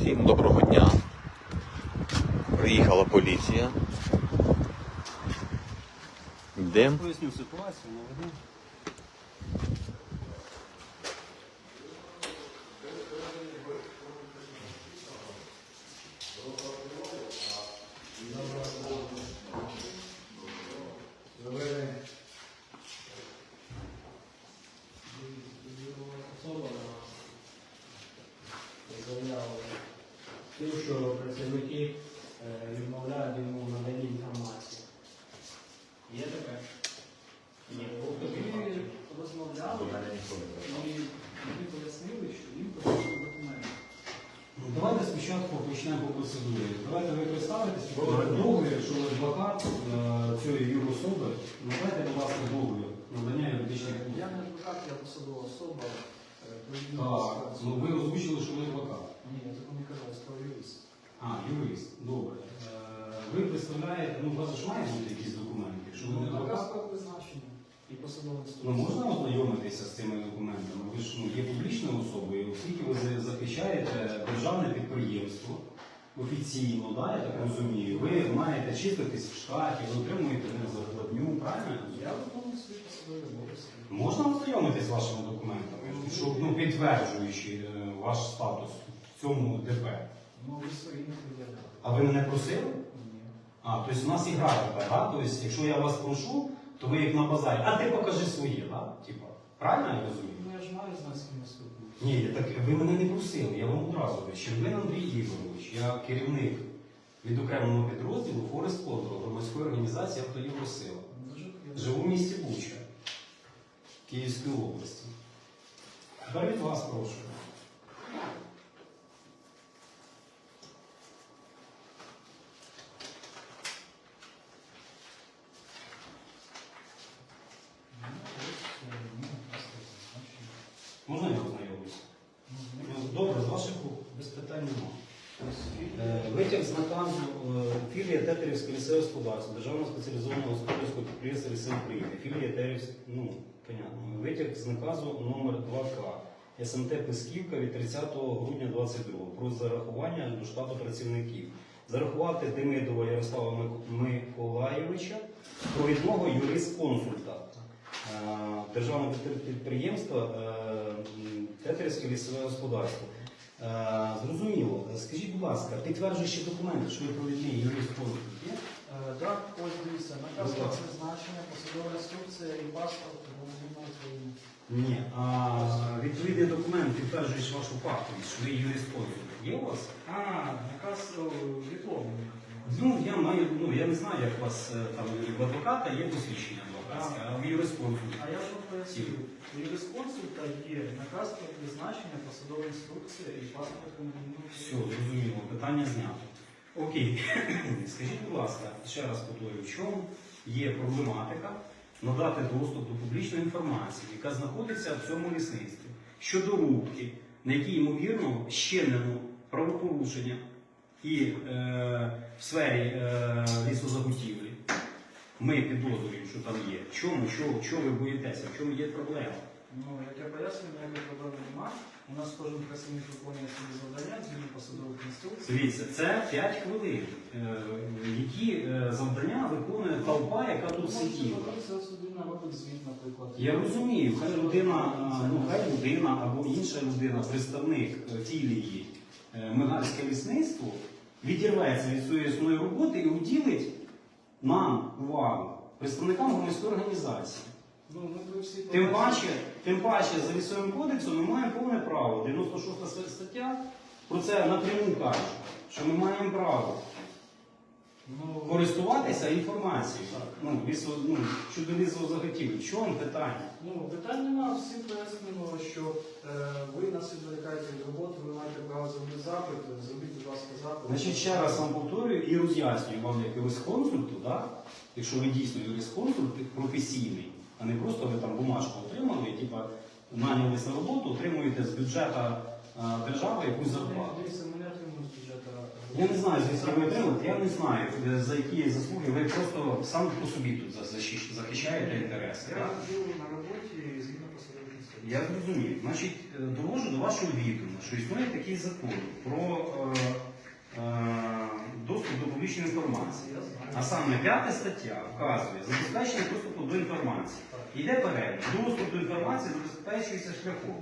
Всім доброго дня. Приїхала поліція. Йдемо. Поясню ситуацію, наведу. заявою тим, що працівники е, відмовляють йому в наданні інформації. Є таке? Ні. Тобі розмовляли і тобі пояснили, що їм потрібні документи. Ну, Давайте спочатку почнемо по процедурі. Давайте ви представитесь, договір, що ви адвокат е, цієї юрособи. Надайте, будь ласка, договір надання юридичних Я послуг. Не адвокат, я посадова особа. е, Так, ну ви озвучили, що ви адвокат. Ні, я такого не кажу, я сказав юрист. А, юрист, добре. Е, Ви представляєте, ну у вас ж має бути якісь документи. Що ви не Наказ адвокат? про призначення і посадова Ну, інструкція. можна ознайомитися з цими документами? Ви ж ну, є публічною особою, оскільки ви за- захищаєте державне підприємство офіційно, да, я так розумію, ви маєте числитись в штаті, ви отримуєте не зарплатню, правильно? Я виконую свої посадові обов'язки. Можна ознайомитись з вашими документами, щоб ну, підтверджуючи е, ваш статус в цьому ДП? Ну, ви свої не пред'являли. А ви мене просили? Ні. А, тобто у нас ігра така, да? Тобто, якщо я вас прошу, то ви як на базарі, а ти покажи своє, да? Типа, правильно я розумію? Ну, я ж маю знати, з ким я спілкуюся. Ні, так ви мене не просили, я вам одразу кажу. Щербин Андрій Ігорович, я керівник відокремленого підрозділу Форест Контрол громадської організації «Автоєвросила». Дуже приємно. Живу в місті Буча Київської області. Тепер від вас прошу. Можна я ознайомлюся? Ну, Добре, з ваших рук, без питань немає. фільм. Е, Витяг з наказу е, філія Тетерівське лісове господарство, Державного спеціалізованого господарського підприємства ліси України, філія Тетерівське, ну, понятно. Витяг з наказу номер 2К СМТ Писківка від 30 грудня 22 про зарахування до штату працівників. Зарахувати Демидова Ярослава Миколаєвича, провідного юрист-консульта е, Державного підприємства е, Тетерівське лісове господарство. Е, Зрозуміло. Скажіть, будь ласка, підтверджуючи документи, що ви провідний юрист консульт є? Е, Так, ось дивіться, наказ про призначення, посадова інструкція і паспорт громадянина України. Ні. А відповідний документ, підтверджуючи вашу фактовість, що ви юрист є у вас? А, наказ о, дипломний. Ну, я маю, ну я не знаю, як у вас е, там в адвоката є посвідчення адвокатське, а в юрист. А я ж вам поясню. У юрисконсульта є наказ про призначення, посадова інструкція і паспорт громадянина Все, України. зрозуміло, питання знято. Окей, скажіть, будь ласка, ще раз повторюю, в чому є проблематика надати доступ до публічної інформації, яка знаходиться в цьому лісництві щодо рубки, на якій, ймовірно, щинено правопорушення і е, в сфері е, лісозаготівлі. Ми підозрюємо, що там є. Чому, що, що ви боїтеся, в чому є проблема? Ну, як я пояснюю, ніякої проблеми немає. У нас кожен працівник виконує свої завдання згідно посадових інструкцій. Дивіться, це 5 хвилин, е, які е, завдання виконує толпа, яка тут сиділа. Це судина робить звіт, наприклад. Я розумію, хай людина, а, ну хай людина або інша людина, представник е, філії е, лісництво, відірветься від своєї основної роботи і уділить нам увагу, представникам громадської організації. Ну, ми всі Тим паче, тим паче за лісовим кодексом ми маємо повне право. 96 стаття про це напряму каже, що ми маємо право Ну, користуватися інформацією Так. ну, лісо, ну, щодо лісозаготівлі. В чому питання? Ну, питань немає, всім пояснено, що е, ви нас відволікаєте від роботи, ви маєте право зробити запит, зробіть, будь ласка, запит. Значить, ще раз вам повторюю і роз'яснюю вам як юрисконсульту, да? якщо ви дійсно юрисконсульт професійний, а не просто ви там бумажку отримали, типа нанялись на роботу, отримуєте з бюджету держави якусь зарплату. Я не знаю, звідки ви отримали, я не знаю, е, за які заслуги ви просто сам по собі тут захищаєте інтереси. Я так? на роботі згідно посадових інструкцій. Я зрозумів. Значить, е, довожу до вашого відома, що існує такий закон про е, е, доступ до публічної інформації. А саме п'ята стаття вказує забезпечення доступу до інформації. Йде перелік. Доступ до інформації забезпечується шляхом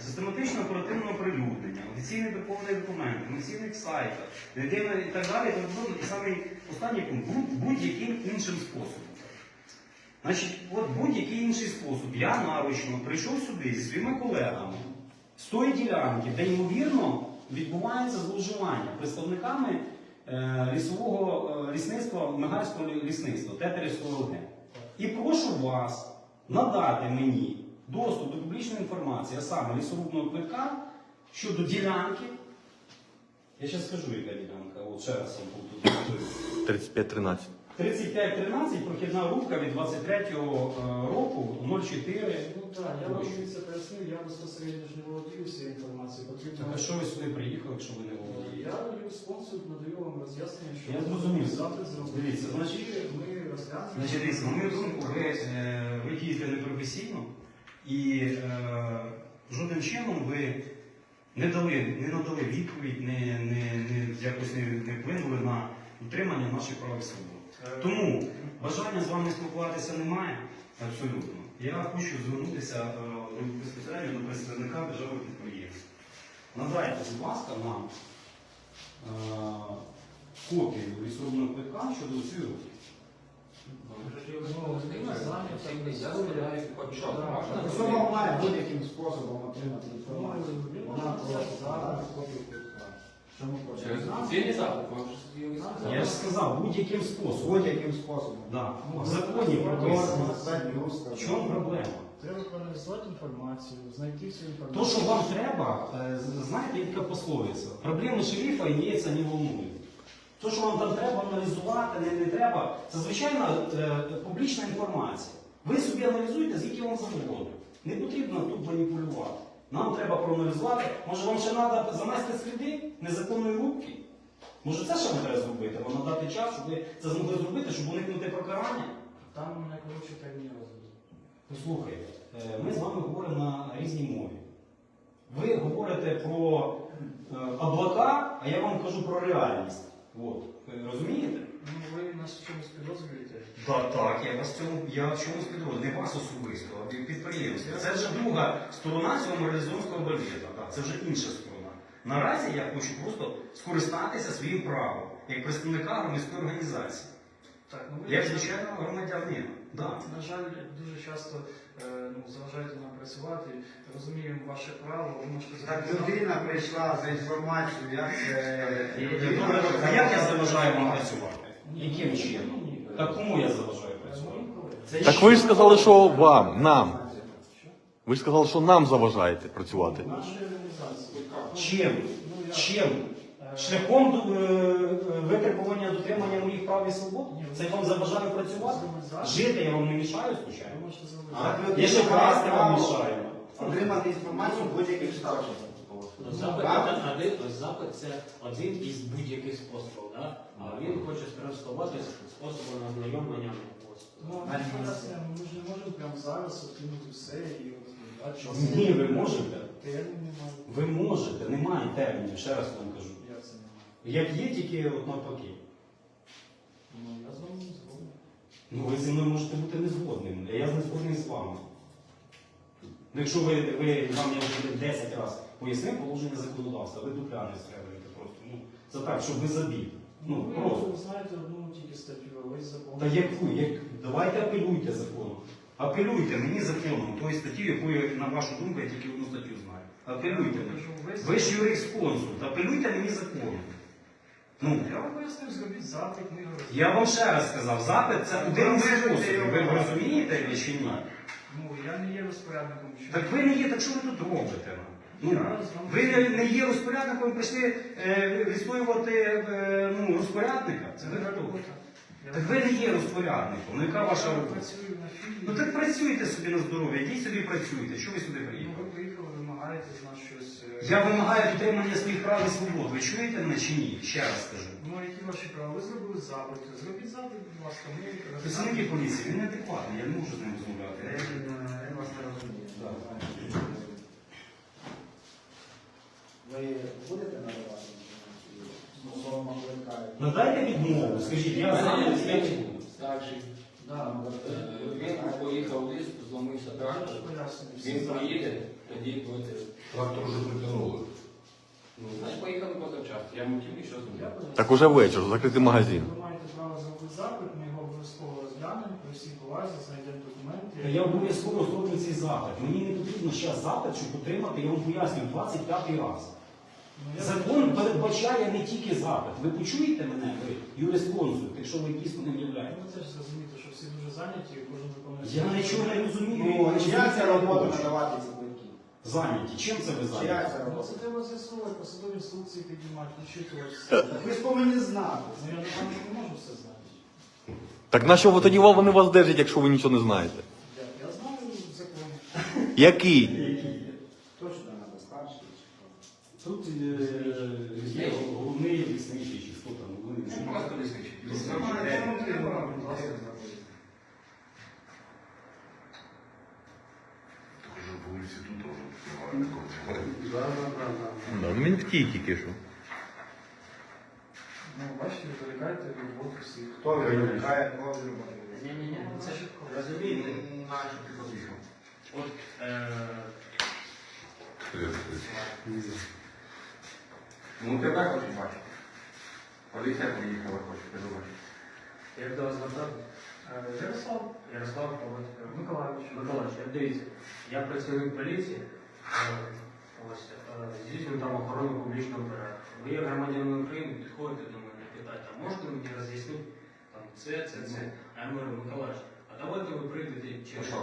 систематичного оперативного оприлюднення, офіційних друкованих документів, на офіційних сайтах, єдине і так далі. І саме останній пункт будь- будь-яким іншим способом. Значить, от будь-який інший спосіб. Я наручно прийшов сюди зі своїми колегами з тої ділянки, де ймовірно відбувається зловживання представниками е, лісового е, лісництва, Мигарського лісництва, Тетерівського ОГ. І прошу вас надати мені доступ до публічної інформації, а саме лісорубного квитка щодо ділянки. Я зараз скажу, яка ділянка, от ще раз вам повторю. 35-13. 3513 прохідна рубка від 23-го е, року 04. Ну так, я вам це пояснив, я безпосередньо ж не володію всією інформацією. Так а що ви сюди приїхали, якщо ви не володієте? Я юриспонсул надаю вам роз'яснення, що Я зрозумів. зробити. Дивіться, значить- ми розглянемо. Значить, дивіться, на мою думку, ви, е, ви дієте непрофесійно і е, жодним чином ви не дали, не надали відповідь, не, не, не якось не, не вплинули на утримання наших прав і свобод. Тому бажання з вами спілкуватися немає абсолютно. Я хочу звернутися е, безпосередньо до представника державного підприємства. Надайте, будь ласка, нам е, копію лісового квитка щодо цієї роки. Ну? Особа має будь-яким способом отримати інформацію. Вона просто зараз копію. Що ми хочемо? сказали. Я ж сказав, будь-яким способом. Будь-яким способом. Да. В законі прописано. В чому проблема? Треба проаналізувати інформацію, знайти всю інформацію. То, що вам треба, е, з- знаєте, яка пословиця. Проблеми шерифа імеється не волнує. То, що вам там треба аналізувати, не, не треба, це звичайна е, публічна інформація. Ви собі аналізуєте, звідки вам завгодно. Не потрібно тут маніпулювати. Нам треба проаналізувати. Може вам ще треба занести сліди незаконної рубки? Може це ще вам треба зробити? Вам надати час, щоб ви це змогли зробити, щоб уникнути покарання? Там не коротше терміни розгляду. Послухайте, е, ми з вами говоримо на різній мові. Ви говорите про е, облака, а я вам кажу про реальність. От. Розумієте? Ну, ви нас в чомусь підозрюєте? Так, так, я вас в цьому я в чомусь підрозділ, не вас особисто, а підприємство. Це вже друга сторона цього моралізонського. Так, це вже інша сторона. Наразі я хочу просто скористатися своїм правом як представника громадської організації. Так, ну Як звичайного громадянина. Да. на жаль, дуже часто е, ну, заважаєте нам працювати, розуміємо ваше право, ви можете Так людина прийшла за інформацією, як це... А як я заважаю вам працювати? Яким чином? Так кому я заважаю Е, працювати? Це Так ви ж сказали, що вам, нам. Ви ж сказали, що нам заважаєте працювати. Нашої організації. Чим? Ну, Чим? Е, Шляхом до- е, витребування дотримання моїх прав і свобод? Це вам заважає працювати? Жити я вам не мішаю, звичайно. запит. Я ще красти вам мішаю. Отримати інформацію будь-яким способом. Запит, Так? один, ось запит це один із будь-яких способів, да? а він хоче скористуватися способом ознайомлення. Ну, ми ж не можемо прямо зараз откинути все і от дати. Ні, ви можете. Термін немає. Ви можете, немає термінів, ще раз вам. Як є, тільки от навпаки. Ну, я з вами не згоден. Ну, ви зі мною можете бути незгодним, а я не згодний з вами. Ну, Якщо ви, ви вам я вже 10 разів пояснив положення законодавства, ви дупляни стрелюєте просто. Ну, це так, щоб ви забіг. Ну, ви просто. знаєте одну тільки статтю, а весь закон. Та яку? Як... Давайте апелюйте законом. Апелюйте мені законом, тої статті, якою, на вашу думку, я тільки одну статтю знаю. Апелюйте мені. Ви ж юрисконсульт, апелюйте мені законом. Ну, Я вам пояснив, зробіть запит, ми його я вам ще раз сказав, запит це один із способів. Ви розумієте чи ні? Ну, я не є розпорядником. що- Так ви не є, так що ви тут робите? Ну, з ви не, не є розпорядником, прийшли е, відстоювати е, ну, розпорядника. Це ви моя робота. Я Так ви не є розпорядником. Ну яка ваша робота? працюю на філії. Ну так працюйте собі на здоров'я, йдіть собі працюйте. Що ви сюди Ну, приїхали? ви приїхали, вимагаєте з нас Я вимагаю дотримання своїх прав і свобод. Ви чуєте мене чи ні? Ще раз скажу. Ну, які ваші права? Ви зробили запит. Зробіть запит, будь ласка. Ми Працівники поліції, він неадекватний, я не можу з ним розмовляти. Він вас не розуміє. Ви будете надавати інформацію стосовно викликаю? Надайте відмову, скажіть, я я буду. Старший. Да, ну, Е, Він поїхав в ліс, зломився трактор. Він поїде, тоді. Трактор вже притягнули. Ну, значить, поїхали позавчасно. Я мотив і що зробив. Так уже вечір, закритий магазин. Ви маєте право зробити запит, ми його обов'язково розглянемо, при всій повазі, знайдемо документи. Я обов'язково зроблю цей запит. Мені не потрібно ще запит, щоб отримати, я вам пояснюю, 25 раз. Ну, Закон передбачає не тільки запит. Ви почуєте мене, ви юрисконсульт, якщо ви дійсно не Ви являєтесь. теж зрозумієте, що всі дуже зайняті, і кожен виконує. Я нічого не розумію. Ну, я чия це робота надавати ці? Зайняті. Чим це ви зайняті? це Ну? Це треба з'ясовувати, посадові інструкції піднімати, відчитуватися. Ви ж повинні знати. Ну я напевно не можу все знати. Так на що ви тоді вони вас держать, якщо ви нічого не знаєте? Я, я знаю закон. Який? Точно треба старший? Тут е, є головний лісничий, чи хто там. ви- Ну, Просто лісничий. Будь ласка, зробіть. Вулиці тут теж немає такого. Да, ну він втік тільки що. Ну, бачите, відволікаєте від роботи всіх. Хто викликає, кого ви Ні-ні-ні, це ж розумієте. Ти поїхав? От е, Ну, тебе хочуть бачити. Поліція приїхала, хоче тебе бачити. як до вас звертати? Е, Ярослав Ярослав Миколаївич. Миколаївич, дивіться, я працівник поліції, е, ось, е, здійснюю там охорону публічного порядку. Ви як громадянин України підходите до мене і питаєте, а можете мені роз'яснити там це, це, це? А я говорю, Миколаївич, а давайте ви прийдете через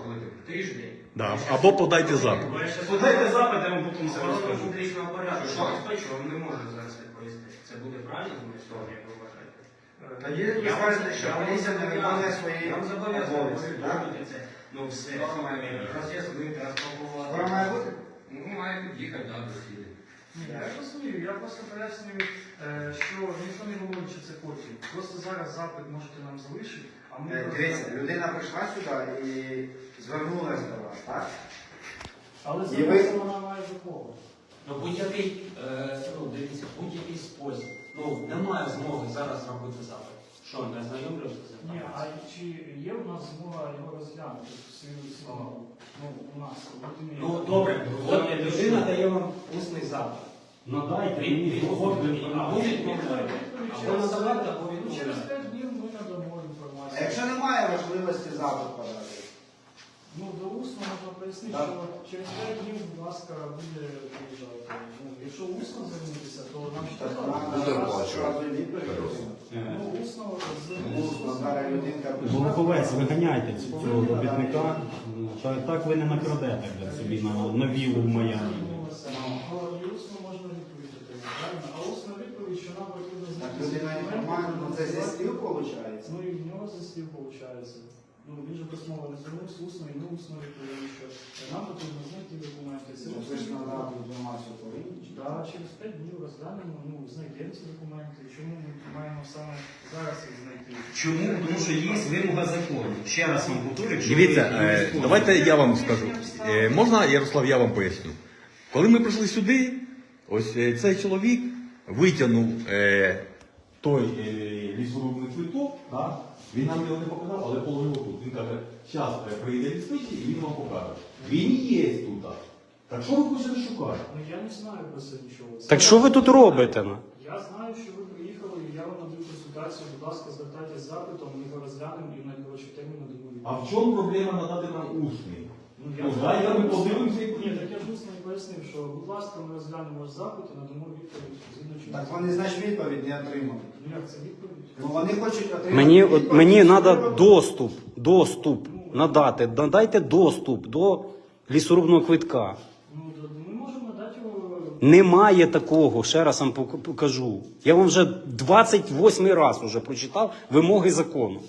тиждень. Да. Або подайте запит. Подайте запит, я вам потім все розкажу. публічного порядку, Що? що вам не можу зараз відповісти. Це буде правильно з моєї сторони, як ви скажете, що поліція не виконує свої Я вам зобов'язаний обов'язки, так? Ну все, Скоро має бути. роз'яснити, розпакувати. Скоро має бути? Ну, має під'їхати, да, до. Ні, я розумію, я просто пояснюю, е, що ніхто не говорить, що це потім. Просто зараз запит можете нам залишити, а ми... Е, Дивіться, людина прийшла сюди і звернулася до вас, так? Але І зараз вона має до кого? Ну, будь-який, е, дивіться, будь-який спосіб. Ну, немає змоги зараз робити запит. Що, не знайомлюся з Ні, а чи є у нас змога його розглянути? Свою сім'ю? Ну, у нас. Ну, добре, от людина дає вам усний запит. Надайте Він мені доходну або відмовляє. Або надавати, або Ну, Через відмовляє. 5 днів ми надамо А інформацію. якщо немає можливості запит подати? Ну, до усно можна пояснити, Так. що через 5 днів, будь ласка, буде приїжджати. Ну, якщо усно звернутися, то нам треба. Буде оплачувати. Ну, усно прийшла. Волковець, виганяйте цю- цього робітника. Так, так ви не накрадете блядь, собі на, на віллу в Майамі. Ну, і усно можна відповісти, правильно? А усна відповідь, що нам потрібно Так знати. людина всі нормально, ну це зі слів виходить? Ну і в нього зі слів виходить. Ну, він же письмово не звернувся усно, і ми усно відповіли, що нам потрібно знайти документи. Це Ну, Ви ж надати інформацію повинні? чи Да, через 5 днів розглянемо, ну, знайдемо ці документи. Чому ми маємо саме зараз їх знайти? Чому? Тому що є вимога закону. Ще раз вам повторю, якщо Дивіться, е, давайте я вам скажу. Е, Можна, Ярослав, я вам поясню. Коли ми прийшли сюди, ось е, цей чоловік витягнув е, той е, лісорубний квиток, да? Він нам його не показав, але положив тут. Він каже, зараз прийде лісничий і він вам покаже. Він є тут. Так що ви хочете шукати? Ну я не знаю про це нічого. Це Так що ви тут робите? ну? Я знаю, що ви приїхали, і я вам надаю консультацію. Будь ласка, звертайтесь з запитом, ми його розглянемо і в найкоротші терміни надамо А відповідь. в чому проблема надати нам усний? Ну, Ну, дайте ми подивимося і Ні, так я ж усно і пояснив, що, будь ласка, ми розглянемо ваш запит і надамо відповідь згідно чого. Так вони, значить, відповідь не отримали. Ну як це відповідь? Ну вони хочуть отримати Мені, відповідь, мені що треба доступ, доступ надати. Надайте доступ до лісорубного квитка. Ну, то ми можемо надати його. Немає такого, ще раз вам пок- покажу. Я вам вже 28 раз уже прочитав вимоги закону.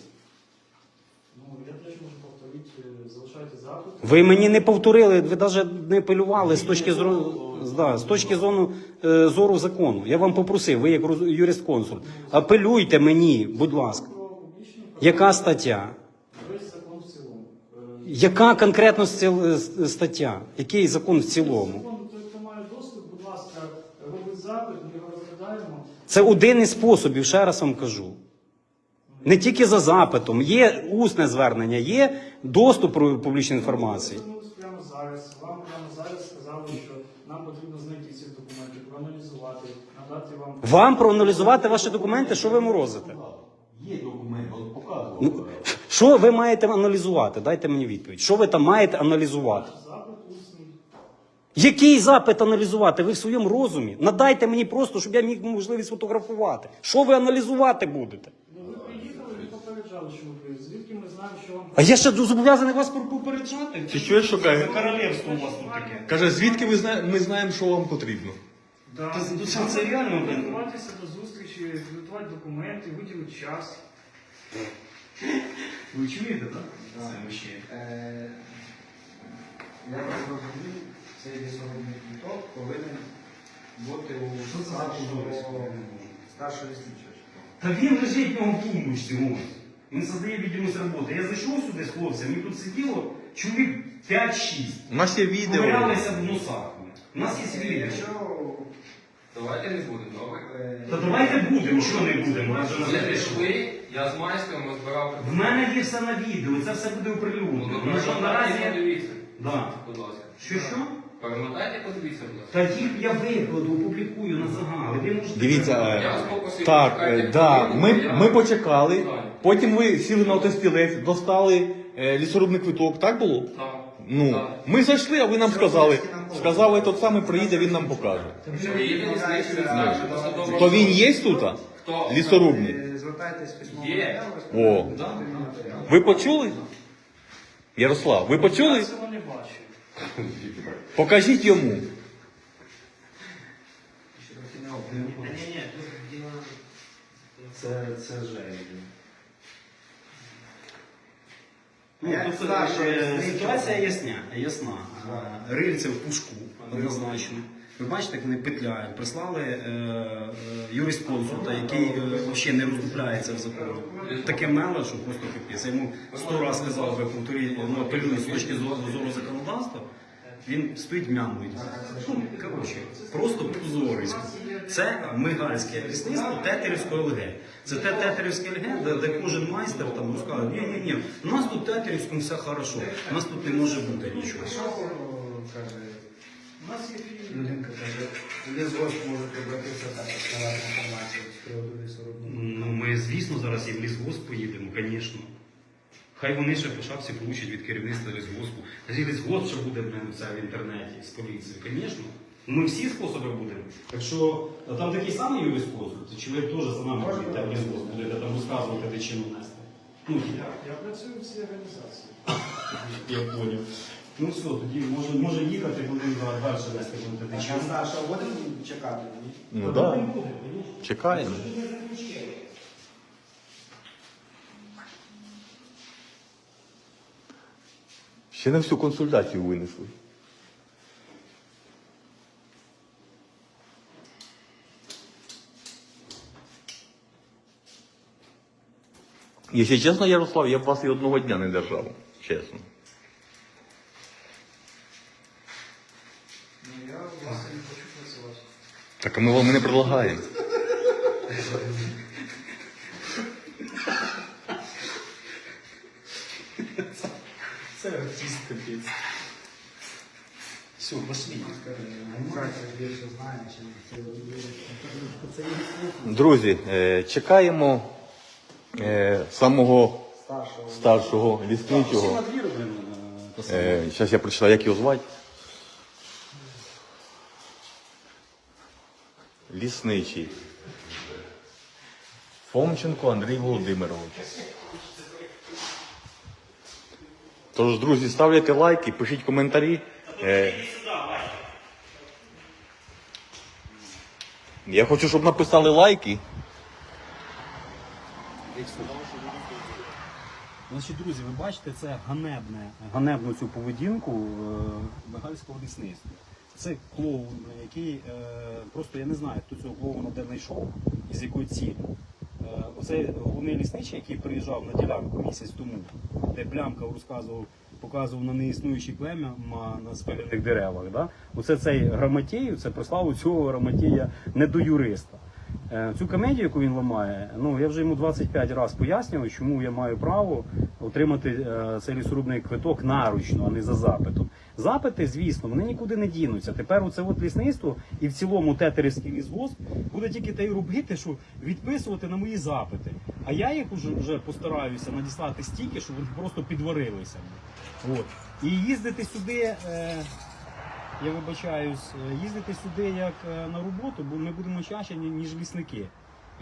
Ну, я теж можу повторити, е, залишайте запит. Ви мені не повторили, ви навіть не апелювали з точки зору. Да, з точки зору, е, зору закону. Я вам попросив, ви як юрист-консульт, апелюйте мені, будь ласка. Яка стаття? Яка конкретно е, стаття? Який закон в цілому? Це один із способів, ще раз вам кажу. Не тільки за запитом, є усне звернення, є доступ до публічної інформації. Прямо зараз. Вам прямо зараз сказали, що нам потрібно знайти ці документи, проаналізувати, надати вам. Вам проаналізувати ваші документи, що ви морозите? Є документ, от показував. Ну, що ви маєте аналізувати? Дайте мені відповідь. Що ви там маєте аналізувати? Запит усний. Який запит аналізувати? Ви в своєму розумі? Надайте мені просто, щоб я міг можливість фотографувати. Що ви аналізувати будете? Ну, ви приїхали і попереджали, що ви приїдете. Звідки ми знаємо, що вам А я ще зобов'язаний вас попереджати? Чи чуєш, що каже? королевство у вас тут таке. Каже, звідки ви зна... ми знаємо, що вам потрібно? Да. Це- це- це реально, блин. Готуватися до зустрічі, підготувати документи, виділити час. Ви чуєте, так? Це ще. Е, Я так розумію, цей лісорубний квіток повинен бути у старшого, старшого лісничого. Та він лежить в нього в тумбочці, ось. Він создає відомість роботи. Я зайшов сюди з хлопцями, і тут сиділо чоловік 5-6. У нас є відео. Ковирялися в носах. У нас є відео. Якщо Давайте не будемо, добре? е, Та давайте будемо, що не будемо. На- прийшли, я з майстром розбирав. В мене є все на відео, це все буде оприлюднено. Ну, що перемотайте, наразі. подивіться. Да. Будь ласка. Що що? Перемотайте, подивіться, будь ласка. Та їх я викладу, опублікую на загал. Ви можете Дивіться, е, Я вас попросив, Так, почекайте е, да, хвилину, ми, я- ми почекали. Потім ви сіли на автостілець, достали е, лісорубний квиток, так було? Так. Ну, Так. ми зайшли, а ви нам сказали. Сказали, тот самий приїде, він нам покаже. То він є тут? Хто? Лісорубний. е, звертайтесь письмово Є. О. розповідайте. Ви почули? Ярослав, ви почули? Я цього не бачу. Покажіть йому. Не обговорювали. Це, це жаль. Ну, Як е, ситуація ясна, ясна. Е, Рильце в пушку, однозначно. Ви бачите, як вони петляють. Прислали е, е, юрист-консульта, який е, взагалі не роздупляється в законі. Таке мело, що просто капець. Я йому сто разів сказав, ви повторі, ну, апелюю з точки зору, зору законодавства. Він стоїть мямлить. Ну, коротше, просто позорисько. Це мигальське лісництво Тетерівської ЛГ. Це те Тетерівське ЛГ, де, де кожен майстер там розказує, ні, ні, ні, у нас тут Тетерівському все хорошо, у нас тут не може бути нічого. У нас є фільм. людинка, каже, лісгосп може обратитися так, інформацію з приводу лісорубного. Ну, ми, звісно, зараз і в лісгосп поїдемо, звісно. Хай вони ще по шапці получать від керівництва лісгоспу. Та і лісгосп ще буде блин, це в інтернеті з поліцією, звісно. Ми всі способи будемо. Так що там такий самий юрист спосіб, чи ви теж за нами будете в лісгосп, будете там розказувати, де чину нести. Ну, Я, я працюю в цій організації. я поняв. Ну все, тоді може, може їхати, будемо далі нести будете де А чину. старша будемо чекати? Ну Та так. не. Чекаємо. Ще не всю консультацію винесли. Якщо чесно, Ярослав, я б вас і одного дня не держав. Чесно. Ну, я власне не хочу працювати. Так а ми вам і не предлагаємо. Це артист капець. Все, пошли. Друзі, е, чекаємо е, самого старшого. лісничого. блин, е, Зараз я прочитаю, як його звати. Лісничий. Фомченко Андрій Володимирович. Тож, друзі, ставляйте лайки, пишіть коментарі. Е, Я хочу, щоб написали лайки. Значить, друзі, ви бачите, це ганебне, ганебну цю поведінку е, бегальського лісництва. Це клоун, який е, просто я не знаю, хто цього клоуна де знайшов і з якою цілі. Е, оцей головний лісничий, який приїжджав на ділянку місяць тому, де Блямка розказував, показував на неіснуючі клемя на спилених деревах. Да? Оце цей грамотєю, це прислав цього грамотія не до юриста. Е, Цю комедію, яку він ламає, ну я вже йому 25 разів пояснював, чому я маю право отримати е, цей лісорубний квиток наручно, а не за запитом. Запити, звісно, вони нікуди не дінуться. Тепер оце от лісництво і в цілому тетерівський лісгосп буде тільки те й робити, що відписувати на мої запити. А я їх уже, вже постараюся надіслати стільки, щоб вони просто підварилися. От. І їздити сюди. Е, я вибачаюсь, е, їздити сюди як е, на роботу, бо ми будемо чаще, ніж лісники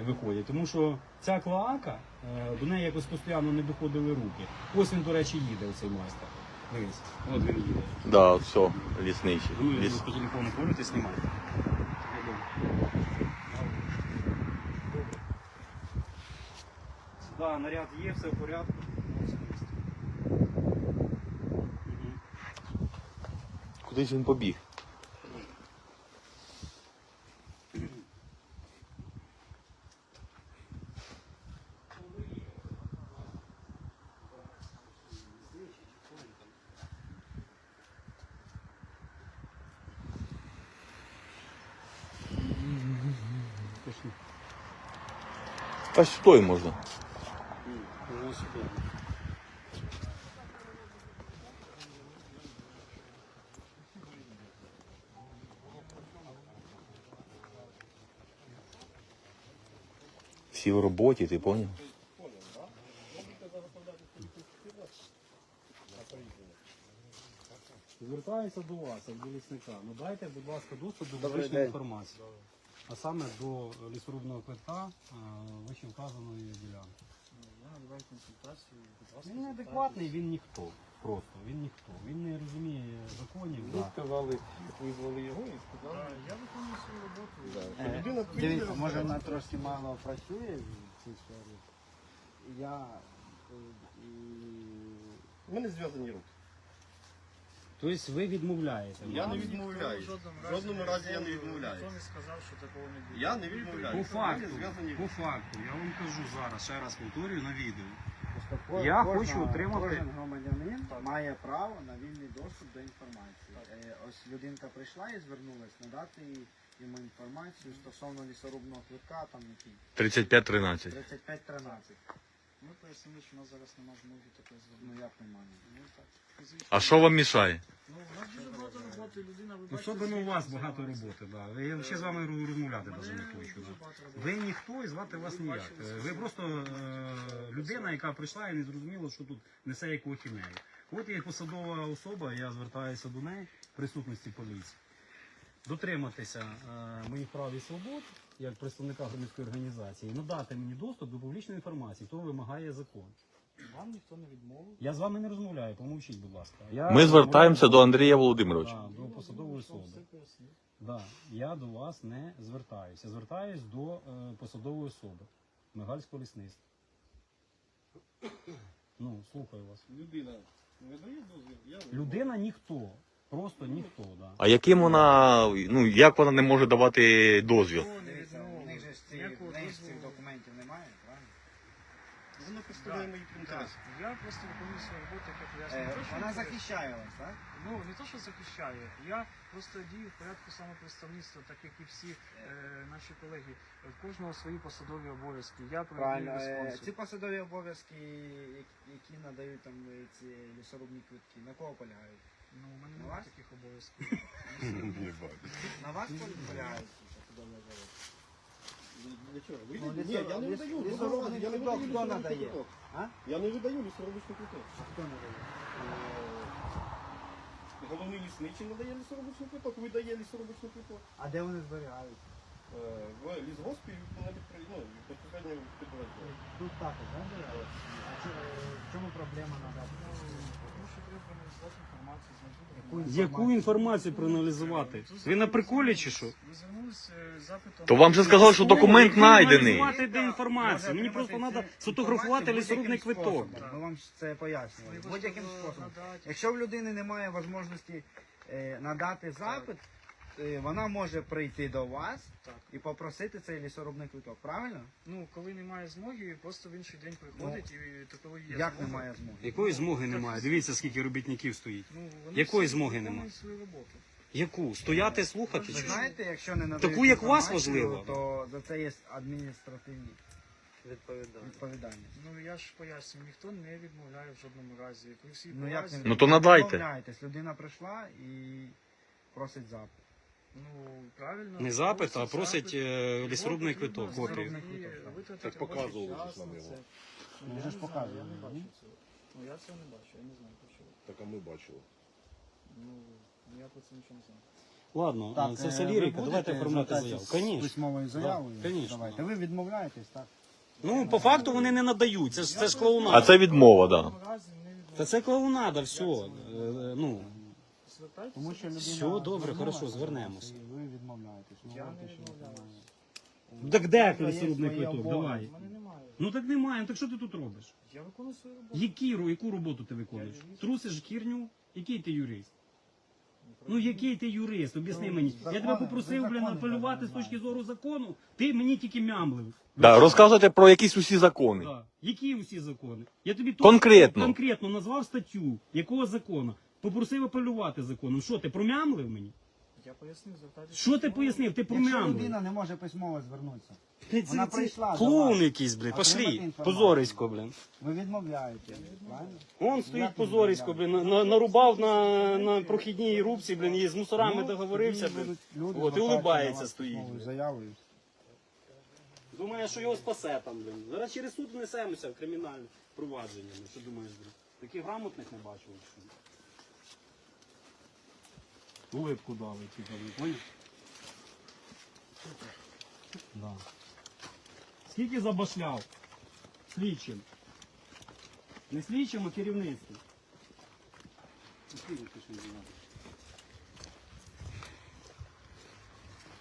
виходять. Тому що ця клоака, е, до неї якось постійно не доходили руки. Ось він, до речі, їде, оцей майстер. Дивись, от він їде. Да, все, лісничий. Ну, Ліс... по телефону помните, знімайте. Да, наряд є, все в порядку. Куда он Кудись він побіг. Та сюди можна. Ну, сюди. Всі в роботі, ти поняв? Звертаюся до вас, як до лісника. Ну дайте, будь ласка, доступ до публічної інформації. А саме до лісорубного квитка е, вище вказаної ділянки. Він неадекватний, він ніхто. Просто він ніхто. Він не розуміє законів. Ви Да. сказали, визвали його і сказали. Я виконую свою роботу. Що людина Дивіться, може вона трошки мало працює в цій сфері. Я е, і У мене зв'язані руки. Тобто ви відмовляєте. Я не відмовляю. в жодному разі я не Ніхто відмовляю. не сказав, що такого не буде. Я не По факту, по факту, я вам кажу зараз, ще раз повторюю на відео. Я кожна- хочу отримати- Кожен громадянин має право на вільний доступ до інформації. Е, Ось людинка прийшла і звернулась надати йому інформацію стосовно лісорубного квитка, там який 35-13. 35-13. Ми пояснили, що у нас зараз немає змоги такої Ну зробити. як немає? Ну так, фізично. А що вам мішає? Ну, у нас дуже багато роботи, людина, ви бачите, Особливо у вас багато роботи. Да. Я ще з вами розмовляти навіть не хочу. Да. Ви ніхто і звати вас ніяк. Е, Ви просто е, людина, яка прийшла і не зрозуміла, що тут несе яку хімею. От є посадова особа, я звертаюся до неї в присутності поліції. Дотриматися е, моїх прав і свобод як представника громадської організації, надати мені доступ до публічної інформації, того вимагає закон. Вам ніхто не відмовив. Я з вами не розмовляю, помовчіть, будь ласка. Я Ми звертаємося до Андрія Да, Володимировича. до посадової особи. Да, я до вас не звертаюся. Я звертаюсь до е, посадової особи Мигальського лісництва. Ну, слухаю вас. Людина не дає дозвіл. Я Людина ніхто. Просто ніхто, да. А яким вона, ну як вона не може давати дозвіл? У них же ж ці- Ніякого в ж цих документів немає, Вона представляє мої інтереси. Я просто виконую свою роботу, як я Е, Вона захищає вас, так? Ну, не то, що захищає. Я просто дію в порядку самопредставництва, так як і всі е, наші колеги. В кожного свої посадові обов'язки. Я проведу Правильно. Е, респонсу. Ці посадові обов'язки, які- які надають там е, ці лісорубні квитки, на кого полягають? Ну, у мене немає вас? таких обов'язків. На вас полягають ці посадові обов'язки? Для чого? Ви- Ну, Ні, я не ліс- видаю. лісорубний Я не квиток видаю хто лісорубний надає? квиток. А? Я не видаю лісорубочний квиток. А хто надає? Е, Головний лісничий надає лісорубочний квиток, видає лісорубочний квиток. А де вони зберігають? Е, В лісгоспі на ну, безпосередньо підприємство. Тут також, так? А в чому проблема надати? Тому проаналізувати інформацію, знайти Яку інформацію проаналізувати? Ви на приколі чи що? Ви звернулися з запитом. То вам же сказали, що документ знайдений. Аналізувати де інформацію. Мені просто треба сфотографувати лісорубний квиток. Ми вам це пояснювали. Ви Будь-яким способом. Якщо в людини немає можливості е, надати запит, вона може прийти до вас Так. і попросити цей лісорубний квиток, правильно? Ну, коли немає змоги, просто в інший день приходить і то коли є Як змога, немає змоги? Якої змоги немає? Дивіться, скільки робітників стоїть. Ну, вони Якої всі змоги виконують немає? свою роботу. Яку? Стояти, слухати? Ви чи знаєте, якщо не надають Таку, як вас, інформацію, важливо. то за це є адміністративні відповідальність. Ну я ж пояснюю, ніхто не відмовляє в жодному разі. Ну як не Ну, то надайте. Відмовляєтесь. Людина прийшла і просить запит. Ну правильно. Не запит, а просить е, лісорубний квиток, копію. Так показували ж нам його. Ну, я ж не знаю, показували, Я не бачу цього. Ну я цього не бачу, я не знаю про що. Так а ми бачили. Ну я про це нічого не знаю. Ладно, Так, це е, все лірика, давайте оформляти заяву. з Конечно. Письмовою заявою. конечно, Давайте. Ви відмовляєтесь, так? Ну, по факту вони не надають, це ж, це ж А це відмова, да. відмовляю. Та це клоунада, все. Е, Ну, Звертайтеся. Тому що людина Все, добре, звернулася хорошо, до звернемося. і Ви відмовляєтесь. Ну, Я говорите, не що відмовляюсь. немає. Так де Тобто є квиток? обов'язки. Давай. У мене немає. Ну так немає, ну так що ти тут робиш? Я виконую свою роботу. Які, ро- яку роботу ти виконуєш? Трусиш хірню? Який ти юрист? Ну який ти юрист? Об'ясни Ну, мені. Я тебе закони- попросив, ви блін, апелювати з точки зору закону. Ти мені тільки мямлив. Да, розказуйте про якісь усі закони. Да. Які усі закони? Я тобі Конкретно. конкретно назвав статтю, якого закону. Попросив апелювати законом. Що ти промямлив мені? Я пояснив, звертайтеся. Що ти пояснив? Ти Якщо промямлив. людина не може письмово звернутися, Ти Вона це- прийшла до Клоун вас. якийсь, блін. Отримати Пошли. інформацію. Позорисько, блін. ви відмовляєте. Правильно? Он стоїть позорисько, блін, на, на- нарубав на, на прохідній рубці, блін, і з мусорами Ну, договорився, тоді блін. будуть люди От, і звертатися улибається вас стоїть. письмовою заявою. Думає, що його спасе там, блін. Зараз через суд внесемося в кримінальне провадження. Ну, що думаєш, блін? Таких грамотних не бачив. Що? Улипку дали, типа, ви поняв? Да. Скільки забашляв? Слідчим. Не слідчим, а керівництвом.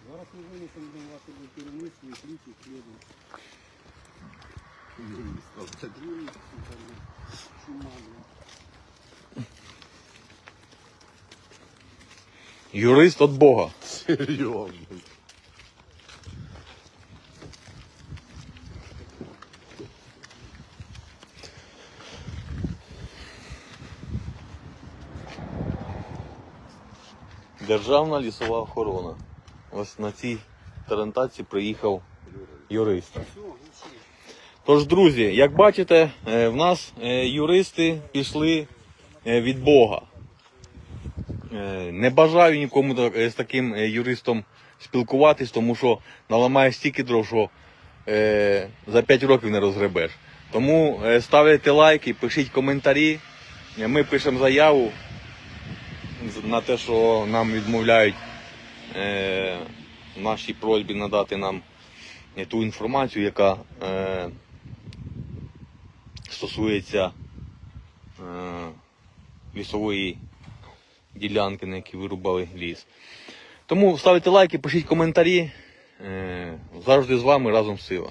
Зараз ми винесемо до вашого керівництва і слідчих слідів. Чума, блін. Юрист від Бога. Серйозно. Державна лісова охорона. Ось на цій тарантаці приїхав юрист. Тож, друзі, як бачите, е, в нас е, юристи пішли е, від Бога. Е, Не бажаю нікому е, з таким е, юристом спілкуватись, тому що наламає стільки дров, що за 5 років не розгребеш. Тому е, ставте лайки, пишіть коментарі. Ми пишемо заяву на те, що нам відмовляють нашій просьбі надати нам ту інформацію, яка стосується лісової ділянки, на які вирубали ліс. Тому ставте лайки, пишіть коментарі. Е, завжди з вами разом сила.